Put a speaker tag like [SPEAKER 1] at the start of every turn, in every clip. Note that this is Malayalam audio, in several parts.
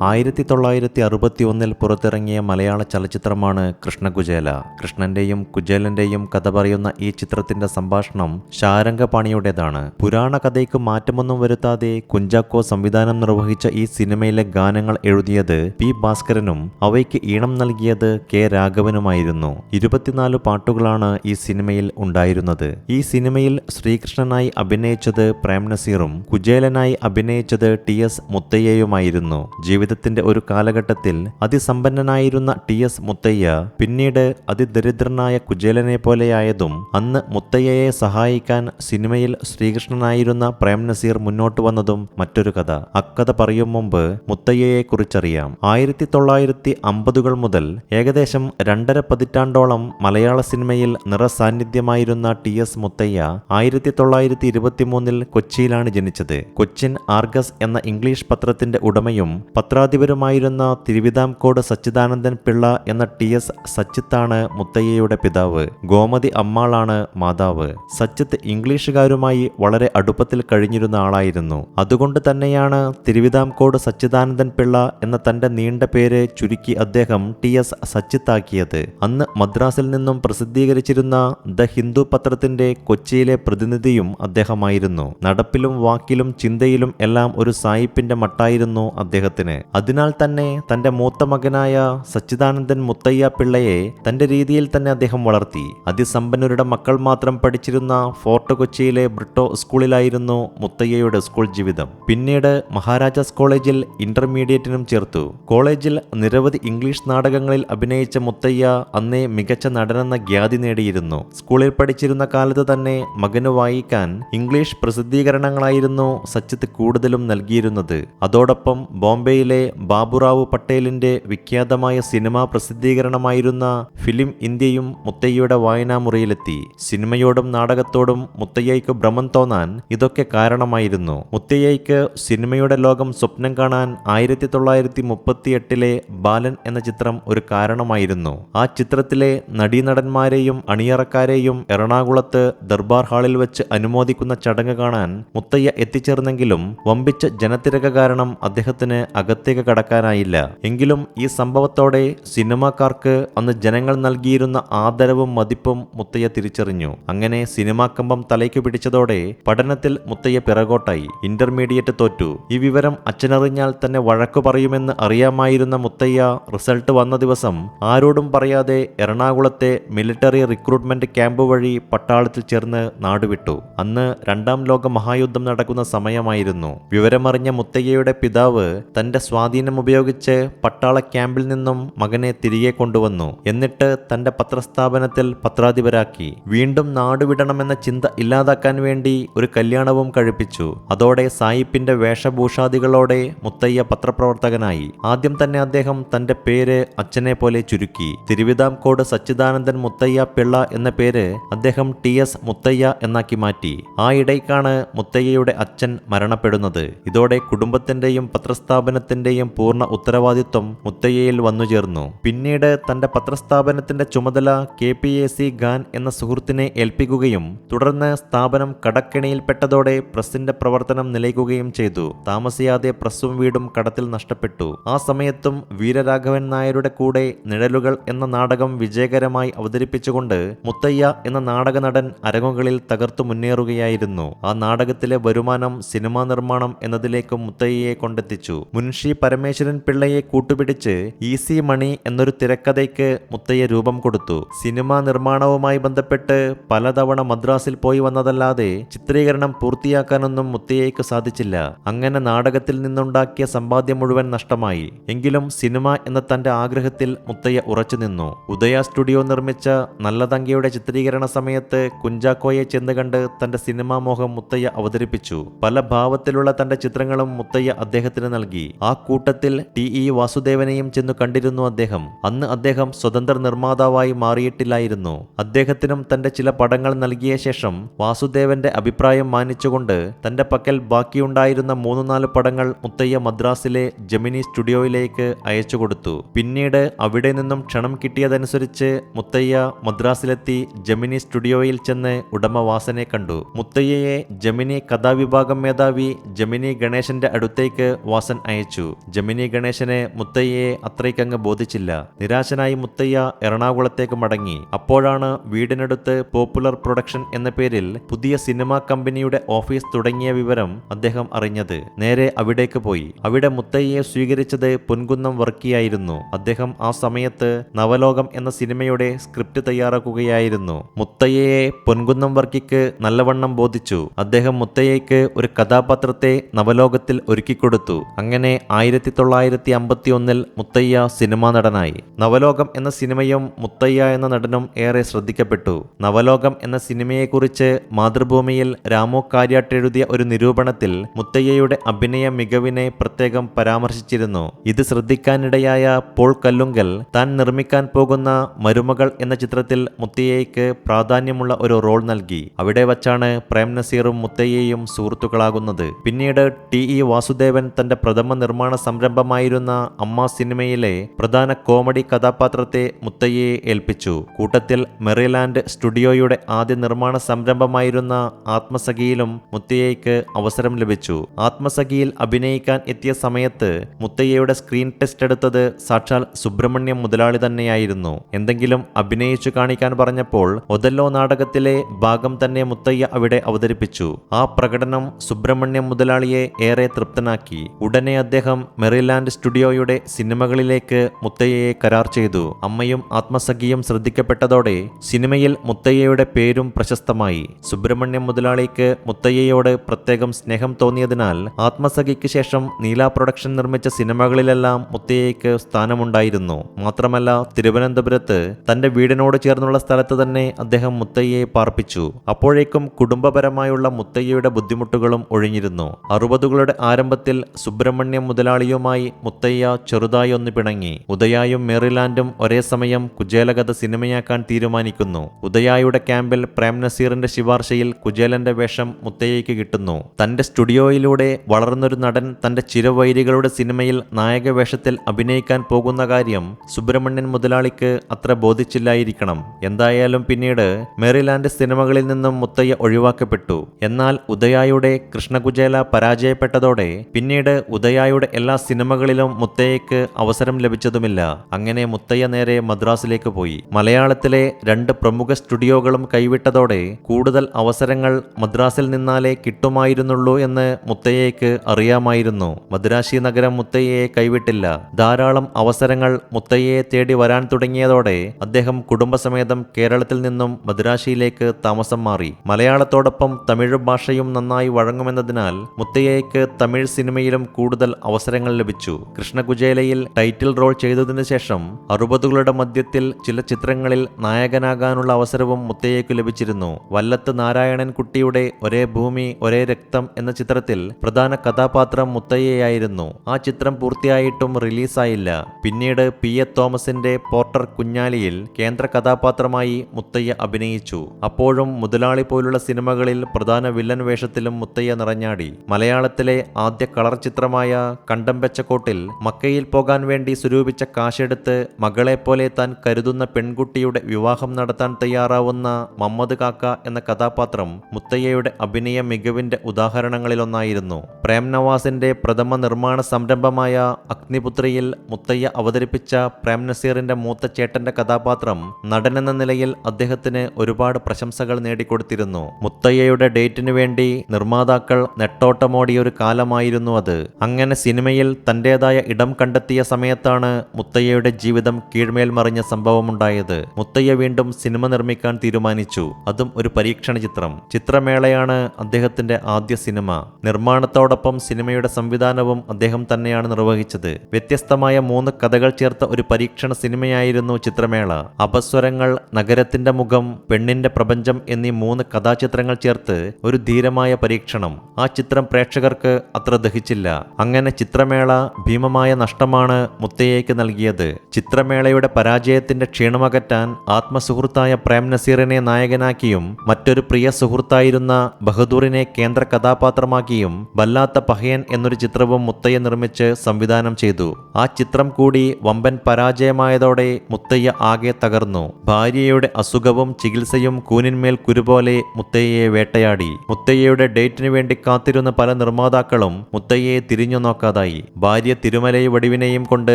[SPEAKER 1] ആയിരത്തി തൊള്ളായിരത്തി അറുപത്തി ഒന്നിൽ പുറത്തിറങ്ങിയ മലയാള ചലച്ചിത്രമാണ് കൃഷ്ണകുചേല. കൃഷ്ണന്റെയും കുചേലന്റെയും കഥ പറയുന്ന ഈ ചിത്രത്തിന്റെ സംഭാഷണം ശാരംഗപാണിയുടേതാണ്. പുരാണ കഥയ്ക്ക് മാറ്റമൊന്നും വരുത്താതെ കുഞ്ചാക്കോ സംവിധാനം നിർവഹിച്ച ഈ സിനിമയിലെ ഗാനങ്ങൾ എഴുതിയത് പി ഭാസ്കരനും അവയ്ക്ക് ഈണം നൽകിയത് കെ രാഘവനുമായിരുന്നു. ഇരുപത്തിനാല് പാട്ടുകളാണ് ഈ സിനിമയിൽ ഉണ്ടായിരുന്നത്. ഈ സിനിമയിൽ ശ്രീകൃഷ്ണനായി അഭിനയിച്ചത് പ്രേം നസീറും കുചേലനായി അഭിനയിച്ചത് ടി എസ് മുത്തയ്യയുമായിരുന്നു. ജീവിതത്തിന്റെ ഒരു കാലഘട്ടത്തിൽ അതിസമ്പന്നനായിരുന്ന ടി എസ് മുത്തയ്യ പിന്നീട് അതിദരിദ്രനായ കുചേലനെ പോലെയായതും അന്ന് മുത്തയ്യയെ സഹായിക്കാൻ സിനിമയിൽ ശ്രീകൃഷ്ണനായിരുന്ന പ്രേം നസീർ മുന്നോട്ട് വന്നതും മറ്റൊരു കഥ. അക്കഥ പറയും മുമ്പ് മുത്തയ്യയെ കുറിച്ചറിയാം ആയിരത്തി തൊള്ളായിരത്തി അമ്പതുകൾ മുതൽ ഏകദേശം രണ്ടര പതിറ്റാണ്ടോളം മലയാള സിനിമയിൽ നിറസാന്നിധ്യമായിരുന്ന ടി എസ് മുത്തയ്യ ആയിരത്തി തൊള്ളായിരത്തി ഇരുപത്തിമൂന്നിൽ കൊച്ചിയിലാണ് ജനിച്ചത്. കൊച്ചിൻ ആർഗസ് എന്ന ഇംഗ്ലീഷ് പത്രത്തിന്റെ ഉടമയും പത്രാധിപരുമായിരുന്ന തിരുവിതാംകോട് സച്ചിദാനന്ദൻ പിള്ള എന്ന ടി എസ് സച്ചിത്താണ് മുത്തയ്യയുടെ പിതാവ്. ഗോമതി അമ്മാളാണ് മാതാവ്. സച്ചിത്ത് ഇംഗ്ലീഷുകാരുമായി വളരെ അടുപ്പത്തിൽ കഴിഞ്ഞിരുന്ന ആളായിരുന്നു. അതുകൊണ്ട് തന്നെയാണ് തിരുവിതാംകോട് സച്ചിദാനന്ദൻ പിള്ള എന്ന തന്റെ നീണ്ട പേര് ചുരുക്കി അദ്ദേഹം ടി എസ് സച്ചിത്താക്കിയത്. അന്ന് മദ്രാസിൽ നിന്നും പ്രസിദ്ധീകരിച്ചിരുന്ന ദ ഹിന്ദു പത്രത്തിന്റെ കൊച്ചിയിലെ പ്രതിനിധിയും അദ്ദേഹമായിരുന്നു. നടപ്പിലും വാക്കിലും ചിന്തയിലും എല്ലാം ഒരു സായിപ്പിന്റെ മട്ടായിരുന്നു അദ്ദേഹത്തിന്. അതിനാൽ തന്നെ തന്റെ മൂത്ത മകനായ സച്ചിദാനന്ദൻ മുത്തയ്യ പിള്ളയെ തന്റെ രീതിയിൽ തന്നെ അദ്ദേഹം വളർത്തി. അതിസമ്പന്നരുടെ മക്കൾ മാത്രം പഠിച്ചിരുന്ന ഫോർട്ട് കൊച്ചിയിലെ ബ്രിട്ടോ സ്കൂളിലായിരുന്നു മുത്തയ്യയുടെ സ്കൂൾ ജീവിതം. പിന്നീട് മഹാരാജാസ് കോളേജിൽ ഇന്റർമീഡിയറ്റിനും ചേർത്തു. കോളേജിൽ നിരവധി ഇംഗ്ലീഷ് നാടകങ്ങളിൽ അഭിനയിച്ച മുത്തയ്യ അന്നേ മികച്ച നടനെന്ന ഖ്യാതി നേടിയിരുന്നു. സ്കൂളിൽ പഠിച്ചിരുന്ന കാലത്ത് തന്നെ മകന് വായിക്കാൻ ഇംഗ്ലീഷ് പ്രസിദ്ധീകരണങ്ങളായിരുന്നു സച്ചിത് കൂടുതലും നൽകിയിരുന്നത്. അതോടൊപ്പം ബോംബെയിലെ ബാബുറാവു പട്ടേലിന്റെ വിഖ്യാതമായ സിനിമാ പ്രസിദ്ധീകരണമായിരുന്ന ഫിലിം ഇന്ത്യയും മുത്തയ്യയുടെ വായനാമുറിയിലെത്തി. സിനിമയോടും നാടകത്തോടും മുത്തയ്യയ്ക്ക് ഭ്രമം തോന്നാൻ ഇതൊക്കെ കാരണമായിരുന്നു. മുത്തയ്യയ്ക്ക് സിനിമയുടെ ലോകം സ്വപ്നം കാണാൻ ആയിരത്തി തൊള്ളായിരത്തി മുപ്പത്തിയെട്ടിലെ ബാലൻ എന്ന ചിത്രം ഒരു കാരണമായിരുന്നു. ആ ചിത്രത്തിലെ നടീനടന്മാരെയും അണിയറക്കാരെയും എറണാകുളത്ത് ദർബാർ ഹാളിൽ വെച്ച് അനുമോദിക്കുന്ന ചടങ്ങ് കാണാൻ മുത്തയ്യ എത്തിച്ചേർന്നെങ്കിലും വമ്പിച്ച ജനത്തിരക കാരണം അദ്ദേഹത്തിന് അകത്തേക്ക് കടക്കാനായില്ല. എങ്കിലും ഈ സംഭവത്തോടെ സിനിമാക്കാർക്ക് അന്ന് ജനങ്ങൾ നൽകിയിരുന്ന ആദരവും മതിപ്പും മുത്തയ്യ തിരിച്ചറിഞ്ഞു. അങ്ങനെ സിനിമാ കമ്പം തലയ്ക്ക് പിടിച്ചതോടെ പഠനത്തിൽ മുത്തയ്യ പിറകോട്ടായി. ഇന്റർമീഡിയറ്റ് തോറ്റു. ഈ വിവരം അച്ഛനറിഞ്ഞാൽ തന്നെ വഴക്കു പറയുമെന്ന് അറിയാമായിരുന്ന മുത്തയ്യ റിസൾട്ട് വന്ന ദിവസം ആരോടും പറയാതെ എറണാകുളത്തെ മിലിറ്ററി റിക്രൂട്ട്മെന്റ് ക്യാമ്പ് വഴി പട്ടാളത്തിൽ ചേർന്ന് നാടുവിട്ടു. അന്ന് രണ്ടാം ലോക മഹായുദ്ധം നടക്കുന്ന സമയമായിരുന്നു. വിവരമറിഞ്ഞ മുത്തയ്യയുടെ പിതാവ് തന്റെ സ്വാധീനം ഉപയോഗിച്ച് പട്ടാള ക്യാമ്പിൽ നിന്നും മകനെ തിരികെ കൊണ്ടുവന്നു. എന്നിട്ട് തന്റെ പത്രസ്ഥാപനത്തിൽ പത്രാധിപരാക്കി. വീണ്ടും നാടുവിടണമെന്ന ചിന്ത ഇല്ലാതാക്കാൻ വേണ്ടി ഒരു കല്യാണവും കഴിപ്പിച്ചു. അതോടെ സായിപ്പിന്റെ വേഷഭൂഷാദികളോടെ മുത്തയ്യ പത്രപ്രവർത്തകനായി. ആദ്യം തന്നെ അദ്ദേഹം തന്റെ പേര് അച്ഛനെ പോലെ ചുരുക്കി. തിരുവിതാംകോട് സച്ചിദാനന്ദൻ മുത്തയ്യ പിള്ള എന്ന പേര് അദ്ദേഹം ടി എസ് മുത്തയ്യ എന്നാക്കി മാറ്റി. ആ ഇടയ്ക്കാണ് മുത്തയ്യയുടെ അച്ഛൻ മരണപ്പെടുന്നത്. ഇതോടെ കുടുംബത്തിന്റെയും പത്രസ്ഥാപനത്തിന്റെയും പൂർണ ഉത്തരവാദിത്വം മുത്തയ്യയിൽ വന്നുചേർന്നു പിന്നീട് തന്റെ പത്രസ്ഥാപനത്തിന്റെ ചുമതല K P A C Khan എന്ന സുഹൃത്തിനെ ഏൽപ്പിക്കുകയും തുടർന്ന് സ്ഥാപനം കടക്കെണിയിൽപ്പെട്ടതോടെ പ്രസിന്റെ പ്രവർത്തനം നിലയ്ക്കുകയും ചെയ്തു. താമസിയാതെ പ്രസ്സും വീടും കടത്തിൽ നഷ്ടപ്പെട്ടു. ആ സമയത്തും വീരരാഘവൻ നായരുടെ കൂടെ നിഴലുകൾ എന്ന നാടകം വിജയകരമായി അവതരിപ്പിച്ചുകൊണ്ട് മുത്തയ്യ എന്ന നാടക നടൻ അരങ്ങുകളിൽ തകർത്തു മുന്നേറുകയായിരുന്നു. ആ നാടകത്തിലെ വരുമാനം സിനിമാ നിർമ്മാണം എന്നതിലേക്കും മുത്തയ്യയെ കൊണ്ടെത്തിച്ചു. മുൻഷി പരമേശ്വരൻ പിള്ളയെ കൂട്ടുപിടിച്ച് ഈസി മണി എന്നൊരു തിരക്കഥയ്ക്ക് മുത്തയ്യ രൂപം കൊടുത്തു. സിനിമാ നിർമ്മാണവുമായി ബന്ധപ്പെട്ട് പലതവണ മദ്രാസിൽ പോയി വന്നതല്ലാതെ ചിത്രീകരണം പൂർത്തിയാക്കാനൊന്നും മുത്തയ്യയ്ക്ക് സാധിച്ചില്ല. അങ്ങനെ നാടകത്തിൽ നിന്നുണ്ടാക്കിയ സമ്പാദ്യം മുഴുവൻ നഷ്ടമായി. എങ്കിലും സിനിമ എന്ന തന്റെ ആഗ്രഹത്തിൽ മുത്തയ്യ ഉറച്ചു നിന്നു. ഉദയ സ്റ്റുഡിയോ നിർമ്മിച്ച നല്ലതങ്കയുടെ ചിത്രീകരണ സമയത്ത് കുഞ്ചാക്കോയെ ചെന്ന് കണ്ട് തന്റെ സിനിമാ മോഹം മുത്തയ്യ അവതരിപ്പിച്ചു. പല ഭാവത്തിലുള്ള തന്റെ ചിത്രങ്ങളും മുത്തയ്യ അദ്ദേഹത്തിന് നൽകി. ആ കൂട്ടത്തിൽ ടി ഇ വാസുദേവനെയും ചെന്നു കണ്ടിരുന്നു അദ്ദേഹം. അന്ന് അദ്ദേഹം സ്വതന്ത്ര നിർമ്മാതാവായി മാറിയിട്ടില്ലായിരുന്നു. അദ്ദേഹത്തിനും തന്റെ ചില പടങ്ങൾ നൽകിയ ശേഷം വാസുദേവന്റെ അഭിപ്രായം മാനിച്ചുകൊണ്ട് തന്റെ പക്കൽ ബാക്കിയുണ്ടായിരുന്ന മൂന്ന് നാല് പടങ്ങൾ മുത്തയ്യ മദ്രാസിലെ ജമിനി സ്റ്റുഡിയോയിലേക്ക് അയച്ചു കൊടുത്തു. പിന്നീട് അവിടെ നിന്നും ക്ഷണം കിട്ടിയതനുസരിച്ച് മുത്തയ്യ മദ്രാസിലെത്തി ജമിനി സ്റ്റുഡിയോയിൽ ചെന്ന് ഉടമ വാസനെ കണ്ടു. മുത്തയ്യയെ ജമിനി കഥാവിഭാഗം മേധാവി ജമിനി ഗണേശന്റെ അടുത്തേക്ക് വാസൻ അയച്ചു. അവതരിപ്പിച്ചു ജമിനി ഗണേശനെ മുത്തയ്യയെ അത്രയ്ക്കങ്ങ് ബോധിച്ചില്ല. നിരാശനായി മുത്തയ്യ എറണാകുളത്തേക്ക് മടങ്ങി. അപ്പോഴാണ് വീടിനടുത്ത് പോപ്പുലർ പ്രൊഡക്ഷൻ എന്ന പേരിൽ പുതിയ സിനിമാ കമ്പനിയുടെ ഓഫീസ് തുടങ്ങിയ വിവരം അദ്ദേഹം അറിഞ്ഞത്. നേരെ അവിടേക്ക് പോയി. അവിടെ മുത്തയ്യയെ സ്വീകരിച്ചത് പൊൻകുന്നം വർക്കിയായിരുന്നു. അദ്ദേഹം ആ സമയത്ത് നവലോകം എന്ന സിനിമയുടെ സ്ക്രിപ്റ്റ് തയ്യാറാക്കുകയായിരുന്നു. മുത്തയ്യയെ പൊൻകുന്നം വർക്കിക്ക് നല്ലവണ്ണം ബോധിച്ചു. അദ്ദേഹം മുത്തയ്യയ്ക്ക് ഒരു കഥാപാത്രത്തെ നവലോകത്തിൽ ഒരുക്കിക്കൊടുത്തു. അങ്ങനെ ആയിരത്തി തൊള്ളായിരത്തി അമ്പത്തി ഒന്നിൽ മുത്തയ്യ സിനിമാ നടനായി. നവലോകം എന്ന സിനിമയും മുത്തയ്യ എന്ന നടനും ഏറെ ശ്രദ്ധിക്കപ്പെട്ടു. നവലോകം എന്ന സിനിമയെക്കുറിച്ച് മാതൃഭൂമിയിൽ രാമു കാര്യാട്ട് എഴുതിയ ഒരു നിരൂപണത്തിൽ മുത്തയ്യയുടെ അഭിനയ മികവിനെ പ്രത്യേകം പരാമർശിച്ചിരുന്നു. ഇത് ശ്രദ്ധിക്കാനിടയായ പോൾ കല്ലുങ്കൽ താൻ നിർമ്മിക്കാൻ പോകുന്ന മരുമകൾ എന്ന ചിത്രത്തിൽ മുത്തയ്യയ്ക്ക് പ്രാധാന്യമുള്ള ഒരു റോൾ നൽകി. അവിടെ വച്ചാണ് പ്രേം നസീറും മുത്തയ്യയും സുഹൃത്തുക്കളാകുന്നത്. പിന്നീട് ടി ഇ വാസുദേവൻ തന്റെ പ്രഥമ നിർമ്മാണ സംരംഭമായിരുന്ന അമ്മ സിനിമയിലെ പ്രധാന കോമഡി കഥാപാത്രത്തെ മുത്തയ്യയെ ഏൽപ്പിച്ചു. കൂട്ടത്തിൽ മെറിലാൻഡ് സ്റ്റുഡിയോയുടെ ആദ്യ നിർമ്മാണ സംരംഭമായിരുന്ന ആത്മസഖിയിലും മുത്തയ്യയ്ക്ക് അവസരം ലഭിച്ചു. ആത്മസഖിയിൽ അഭിനയിക്കാൻ എത്തിയ സമയത്ത് മുത്തയ്യയുടെ സ്ക്രീൻ ടെസ്റ്റ് എടുത്തത് സാക്ഷാൽ സുബ്രഹ്മണ്യം മുതലാളി തന്നെയായിരുന്നു. എന്തെങ്കിലും അഭിനയിച്ചു കാണിക്കാൻ പറഞ്ഞപ്പോൾ ഒതല്ലോ നാടകത്തിലെ ഭാഗം തന്നെ മുത്തയ്യ അവിടെ അവതരിപ്പിച്ചു. ആ പ്രകടനം സുബ്രഹ്മണ്യം മുതലാളിയെ ഏറെ തൃപ്തനാക്കി. ഉടനെ അദ്ദേഹം മെറിലാൻഡ് സ്റ്റുഡിയോയുടെ സിനിമകളിലേക്ക് മുത്തയ്യയെ കരാർ ചെയ്തു. അമ്മയും ആത്മസഖിയും ശ്രദ്ധിക്കപ്പെട്ടതോടെ സിനിമയിൽ മുത്തയ്യയുടെ പേരും പ്രശസ്തമായി. സുബ്രഹ്മണ്യം മുതലാളിക്ക് മുത്തയ്യയോട് പ്രത്യേകം സ്നേഹം തോന്നിയതിനാൽ ആത്മസഖിക്ക് ശേഷം നീല പ്രൊഡക്ഷൻ നിർമ്മിച്ച സിനിമകളിലെല്ലാം മുത്തയ്യയ്ക്ക് സ്ഥാനമുണ്ടായിരുന്നു. മാത്രമല്ല തിരുവനന്തപുരത്ത് തന്റെ വീടിനോട് ചേർന്നുള്ള സ്ഥലത്ത് തന്നെ അദ്ദേഹം മുത്തയ്യയെ പാർപ്പിച്ചു. അപ്പോഴേക്കും കുടുംബപരമായുള്ള മുത്തയ്യയുടെ ബുദ്ധിമുട്ടുകളും ഒഴിഞ്ഞിരുന്നു. അറുപതുകളുടെ ആരംഭത്തിൽ സുബ്രഹ്മണ്യം മുതലാളിയുമായി മുത്തയ്യ ചെറുതായി ഒന്ന് പിണങ്ങി. ഉദയായും മേറിലാൻഡും ഒരേ സമയം കുജേലകഥ സിനിമയാക്കാൻ തീരുമാനിക്കുന്നു. ഉദയായുടെ ക്യാമ്പിൽ പ്രേം നസീറിന്റെ ശിപാർശയിൽ കുജേലന്റെ വേഷം മുത്തയ്യയ്ക്ക് കിട്ടുന്നു. തന്റെ സ്റ്റുഡിയോയിലൂടെ വളർന്നൊരു നടൻ തന്റെ ചിരവൈരികളുടെ സിനിമയിൽ നായക വേഷത്തിൽ അഭിനയിക്കാൻ പോകുന്ന കാര്യം സുബ്രഹ്മണ്യൻ മുതലാളിക്ക് അത്ര ബോധിച്ചില്ലായിരിക്കണം. എന്തായാലും പിന്നീട് മേറിലാൻഡ് സിനിമകളിൽ നിന്നും മുത്തയ്യ ഒഴിവാക്കപ്പെട്ടു. എന്നാൽ ഉദയായുടെ കൃഷ്ണകുജേല പരാജയപ്പെട്ടതോടെ പിന്നീട് ഉദയായുടെ എല്ലാ സിനിമകളിലും മുത്തയ്യക്ക് അവസരം ലഭിച്ചതുമില്ല. അങ്ങനെ മുത്തയ്യ നേരെ മദ്രാസിലേക്ക് പോയി. മലയാളത്തിലെ രണ്ട് പ്രമുഖ സ്റ്റുഡിയോകളും കൈവിട്ടതോടെ കൂടുതൽ അവസരങ്ങൾ മദ്രാസിൽ നിന്നാലേ കിട്ടുമായിരുന്നുള്ളൂ എന്ന് മുത്തയ്യയ്ക്ക് അറിയാമായിരുന്നു. മദ്രാശി നഗരം മുത്തയ്യയെ കൈവിട്ടില്ല. ധാരാളം അവസരങ്ങൾ മുത്തയ്യയെ തേടി വരാൻ തുടങ്ങിയതോടെ അദ്ദേഹം കുടുംബസമേതം കേരളത്തിൽ നിന്നും മദ്രാശിയിലേക്ക് താമസം മാറി. മലയാളത്തോടൊപ്പം തമിഴ് ഭാഷയും നന്നായി വഴങ്ങുമെന്നതിനാൽ മുത്തയ്യയ്ക്ക് തമിഴ് സിനിമയിലും കൂടുതൽ അവസരങ്ങൾ ലഭിച്ചു. കൃഷ്ണകുചേലയിൽ ടൈറ്റിൽ റോൾ ചെയ്തതിനു ശേഷം അറുപതുകളുടെ മധ്യത്തിൽ ചില ചിത്രങ്ങളിൽ നായകനാകാനുള്ള അവസരവും മുത്തയ്യയ്ക്കു ലഭിച്ചിരുന്നു. വല്ലത്ത് നാരായണൻ കുട്ടിയുടെ ഒരേ ഭൂമി ഒരേ രക്തം എന്ന ചിത്രത്തിൽ പ്രധാന കഥാപാത്രം മുത്തയ്യയായിരുന്നു. ആ ചിത്രം പൂർത്തിയായിട്ടും റിലീസായില്ല. പിന്നീട് പി എ തോമസിന്റെ പോർട്ടർ കുഞ്ഞാലിയിൽ കേന്ദ്ര കഥാപാത്രമായി മുത്തയ്യ അഭിനയിച്ചു. അപ്പോഴും മുതലാളി പോലുള്ള സിനിമകളിൽ പ്രധാന വില്ലൻ വേഷത്തിലും മുത്തയ്യ നിറഞ്ഞാടി. മലയാളത്തിലെ ആദ്യ കളർ ചിത്രമായ കണ്ടംപെച്ചക്കോട്ടിൽ മക്കയിൽ പോകാൻ വേണ്ടി സ്വരൂപിച്ച കാശെടുത്ത് മകളെപ്പോലെ താൻ കരുതുന്ന പെൺകുട്ടിയുടെ വിവാഹം നടത്താൻ തയ്യാറാവുന്ന മമ്മദ് കാക്ക എന്ന കഥാപാത്രം മുത്തയ്യയുടെ അഭിനയ മികവിന്റെ ഉദാഹരണങ്ങളിലൊന്നായിരുന്നു. പ്രേം നവാസിന്റെ പ്രഥമ നിർമ്മാണ സംരംഭമായ അഗ്നിപുത്രിയിൽ മുത്തയ്യ അവതരിപ്പിച്ച പ്രേം നസീറിന്റെ മൂത്ത ചേട്ടന്റെ കഥാപാത്രം നടനെന്ന നിലയിൽ അദ്ദേഹത്തിന് ഒരുപാട് പ്രശംസകൾ നേടിക്കൊടുത്തിരുന്നു. മുത്തയ്യയുടെ ഡേറ്റിനു വേണ്ടി നിർമ്മാതാക്കൾ നെട്ടോട്ടമോടിയ ഒരു കാലമായിരുന്നു അത്. അങ്ങനെ സിനിമയിൽ തന്റേതായ ഇടം കണ്ടെത്തിയ സമയത്താണ് മുത്തയ്യയുടെ ജീവിതം കീഴ്മേൽ മറിഞ്ഞ സംഭവമുണ്ടായത്. മുത്തയ്യ വീണ്ടും സിനിമ നിർമ്മിക്കാൻ തീരുമാനിച്ചു. അതും ഒരു പരീക്ഷണ ചിത്രം. ചിത്രമേളയാണ് അദ്ദേഹത്തിന്റെ ആദ്യ സിനിമ. നിർമ്മാണത്തോടൊപ്പം സിനിമയുടെ സംവിധാനവും അദ്ദേഹം തന്നെയാണ് നിർവഹിച്ചത്. വ്യത്യസ്തമായ മൂന്ന് കഥകൾ ചേർത്ത ഒരു പരീക്ഷണ സിനിമയായിരുന്നു ചിത്രമേള. അപസ്വരങ്ങൾ നഗരത്തിന്റെ മുഖം പെണ്ണിന്റെ പ്രപഞ്ചം എന്നീ മൂന്ന് കഥാചിത്രങ്ങൾ ചേർത്ത് ഒരു ധീരമായ പരീക്ഷണം. ആ ചിത്രം പ്രേക്ഷകർക്ക് അത്ര ദഹിച്ചില്ല. അങ്ങനെ ചിത്രമേള ഭീമമായ നഷ്ടമാണ് മുത്തയ്യയ്ക്ക് നൽകിയത്. ചിത്രമേളയുടെ പരാജയത്തിന്റെ ക്ഷീണമകറ്റാൻ ആത്മസുഹൃത്തായ പ്രേം നസീറിനെ നായകനാക്കിയും മറ്റൊരു പ്രിയ സുഹൃത്തായിരുന്ന ബഹദൂറിനെ കേന്ദ്ര കഥാപാത്രമാക്കിയും വല്ലാത്ത പഹയൻ എന്നൊരു ചിത്രവും മുത്തയ്യ നിർമ്മിച്ച് സംവിധാനം ചെയ്തു. ആ ചിത്രം കൂടി വമ്പൻ പരാജയമായതോടെ മുത്തയ്യ ആകെ തകർന്നു. ഭാര്യയുടെ അസുഖവും ചികിത്സയും കൂനിന്മേൽ കുരുപോലെ മുത്തയ്യയെ വേട്ടയാടി. മുത്തയ്യയുടെ ഡേറ്റിനു വേണ്ടി കാത്തിരുന്ന പല നിർമ്മാതാക്കളും മുത്തയ്യയെ തിരിഞ്ഞു നോക്കാതെ കിട്ടാതായി ഭാര്യ തിരുമലൈ വടിവിനെയും കൊണ്ട്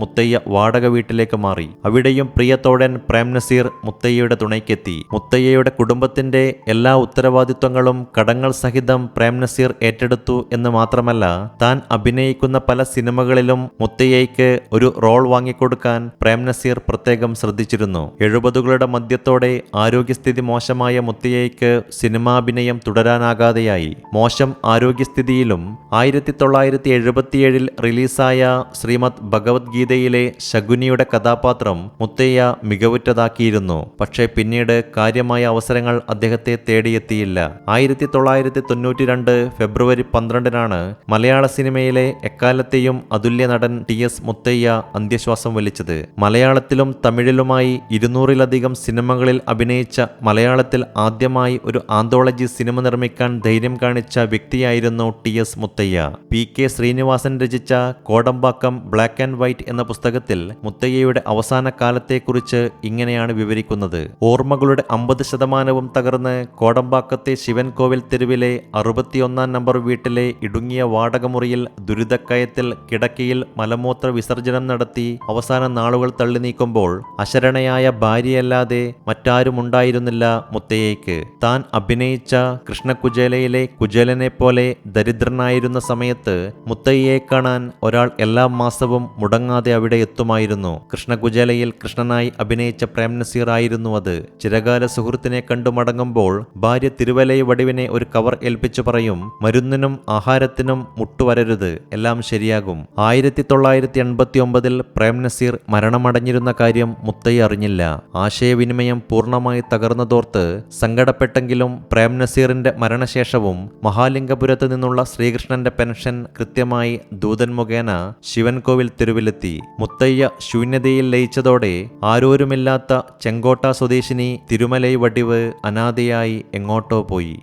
[SPEAKER 1] മുത്തയ്യ വാടക വീട്ടിലേക്ക് മാറി. അവിടെയും പ്രിയത്തോടൻ പ്രേം നസീർ മുത്തയ്യയുടെ തുണയ്ക്കെത്തി. മുത്തയ്യയുടെ കുടുംബത്തിന്റെ എല്ലാ ഉത്തരവാദിത്വങ്ങളും കടങ്ങൾ സഹിതം പ്രേം നസീർ ഏറ്റെടുത്തു എന്ന് മാത്രമല്ല താൻ അഭിനയിക്കുന്ന പല സിനിമകളിലും മുത്തയ്യയ്ക്ക് ഒരു റോൾ വാങ്ങിക്കൊടുക്കാൻ പ്രേം നസീർ പ്രത്യേകം ശ്രദ്ധിച്ചിരുന്നു. എഴുപതുകളുടെ മധ്യത്തോടെ ആരോഗ്യസ്ഥിതി മോശമായ മുത്തയ്യയ്ക്ക് സിനിമാഭിനയം തുടരാനാകാതെയായി. മോശം ആരോഗ്യസ്ഥിതിയിലും ആയിരത്തി തൊള്ളായിരത്തി എഴുപത്തിയേഴിൽ റിലീസായ ശ്രീമദ് ഭഗവത്ഗീതയിലെ ശകുനിയുടെ കഥാപാത്രം മുത്തയ്യ മികവുറ്റതാക്കിയിരുന്നു. പക്ഷേ പിന്നീട് കാര്യമായ അവസരങ്ങൾ അദ്ദേഹത്തെ തേടിയെത്തിയില്ല. ആയിരത്തി തൊള്ളായിരത്തി തൊണ്ണൂറ്റി രണ്ട് ഫെബ്രുവരി പന്ത്രണ്ടിനാണ് മലയാള സിനിമയിലെ എക്കാലത്തെയും അതുല്യ നടൻ ടി എസ് മുത്തയ്യ അന്ത്യശ്വാസം വലിച്ചത്. മലയാളത്തിലും തമിഴിലുമായി ഇരുന്നൂറിലധികം സിനിമകളിൽ അഭിനയിച്ച മലയാളത്തിൽ ആദ്യമായി ഒരു ആന്തോളജി സിനിമ നിർമ്മിക്കാൻ ധൈര്യം കാണിച്ച വ്യക്തിയായിരുന്നു T S Muthaiah. P K Sreenivasan രചിച്ച കോടമ്പാക്കം ബ്ലാക്ക് ആൻഡ് വൈറ്റ് എന്ന പുസ്തകത്തിൽ മുത്തയ്യയുടെ അവസാന കാലത്തെക്കുറിച്ച് ഇങ്ങനെയാണ് വിവരിക്കുന്നത്. ഓർമ്മകളുടെ അമ്പത് ശതമാനവും തകർന്ന് കോടമ്പാക്കത്തെ ശിവൻകോവിൽ തെരുവിലെ അറുപത്തിയൊന്നാം നമ്പർ വീട്ടിലെ ഇടുങ്ങിയ വാടകമുറിയിൽ ദുരിതക്കയത്തിൽ കിടക്കയിൽ മലമൂത്ര വിസർജനം നടത്തി അവസാന നാളുകൾ തള്ളി നീക്കുമ്പോൾ അശരണയായ ഭാര്യയല്ലാതെ മറ്റാരുമുണ്ടായിരുന്നില്ല മുത്തയ്യയ്ക്ക്. താൻ അഭിനയിച്ച കൃഷ്ണകുചേലയിലെ കുചേലനെ പോലെ ദരിദ്രനായിരുന്ന സമയത്ത് മുത്തയ്യയെ കാണാൻ ഒരാൾ എല്ലാ മാസവും മുടങ്ങാതെ അവിടെ എത്തുമായിരുന്നു. കൃഷ്ണകുജലയിൽ കൃഷ്ണനായി അഭിനയിച്ച പ്രേം നസീർ ആയിരുന്നു അത്. ചിരകാല സുഹൃത്തിനെ കണ്ടു മടങ്ങുമ്പോൾ ഭാര്യ തിരുവലൈ വടിവിനെ ഒരു കവർ ഏൽപ്പിച്ചു പറയും മരുന്നിനും ആഹാരത്തിനും മുട്ടുവരരുത് എല്ലാം ശരിയാകും. ആയിരത്തി തൊള്ളായിരത്തി എൺപത്തി ഒമ്പതിൽ പ്രേം നസീർ മരണമടഞ്ഞിരുന്ന കാര്യം മുത്തയ്യ അറിഞ്ഞില്ല. ആശയവിനിമയം പൂർണമായി തകർന്നതോർത്ത് സങ്കടപ്പെട്ടെങ്കിലും പ്രേം നസീറിന്റെ മരണശേഷവും മഹാലിംഗപുരത്ത് നിന്നുള്ള ശ്രീകൃഷ്ണന്റെ പെൻഷൻ കൃത്യമായി ദൂതൻ മുഖേന ശിവൻകോവിൽ തെരുവിലെത്തി. മുത്തയ്യ ശൂന്യതയിൽ ലയിച്ചതോടെ ആരോരുമില്ലാത്ത ചെങ്കോട്ട സ്വദേശിനി തിരുമലൈ വടിവ് അനാഥയായി എങ്ങോട്ടോ പോയി.